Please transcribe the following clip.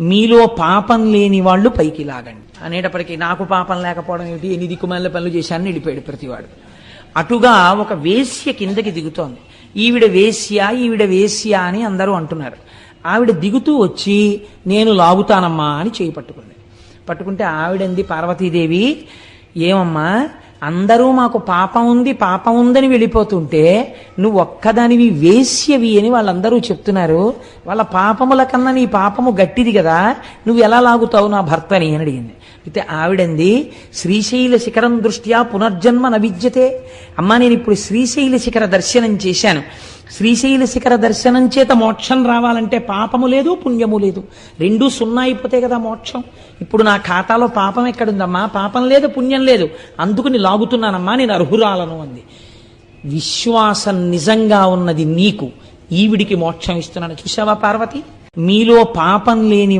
మీలో పాపం లేని వాళ్ళు పైకి లాగండి. అనేటప్పటికీ నాకు పాపం లేకపోవడం ఏమిటి? ఎన్ని దిక్కుమాల పనులు చేశానని వెళ్ళిపోయాడు ప్రతివాడు. అటుగా ఒక వేశ్య కిందకి దిగుతోంది. ఈవిడ వేశ్య ఈవిడ వేశ్య అని అందరూ అంటున్నారు. ఆవిడ దిగుతూ వచ్చి నేను లాగుతానమ్మా అని చేయి పట్టుకుంది. పట్టుకుంటే ఆవిడంది పార్వతీదేవి ఏమమ్మా అందరూ మాకు పాపం ఉంది పాపం ఉందని వెళ్ళిపోతుంటే నువ్వు ఒక్కదానివి వేశ్యవి అని వాళ్ళందరూ చెప్తున్నారు. వాళ్ళ పాపముల కన్నా నీ పాపము గట్టిది కదా నువ్వు ఎలా లాగుతావు నా భర్తని అని అడిగింది. అయితే ఆవిడంది శ్రీశైల శిఖరం దృష్ట్యా పునర్జన్మ నవిద్యతే అమ్మా నేను ఇప్పుడు శ్రీశైల శిఖర దర్శనం చేశాను. శ్రీశైల శిఖర దర్శనం చేత మోక్షం రావాలంటే పాపము లేదు పుణ్యము లేదు. రెండూ సున్నా అయిపోతే కదా మోక్షం. ఇప్పుడు నా ఖాతాలో పాపం ఎక్కడుందమ్మా? పాపం లేదు పుణ్యం లేదు. అందుకుని లాగుతున్నానమ్మా నేను అర్హురాలను అంది. విశ్వాసం నిజంగా ఉన్నది నీకు. ఈవిడికి మోక్షం ఇస్తున్నాను. చూసావా పార్వతి? మీలో పాపం లేని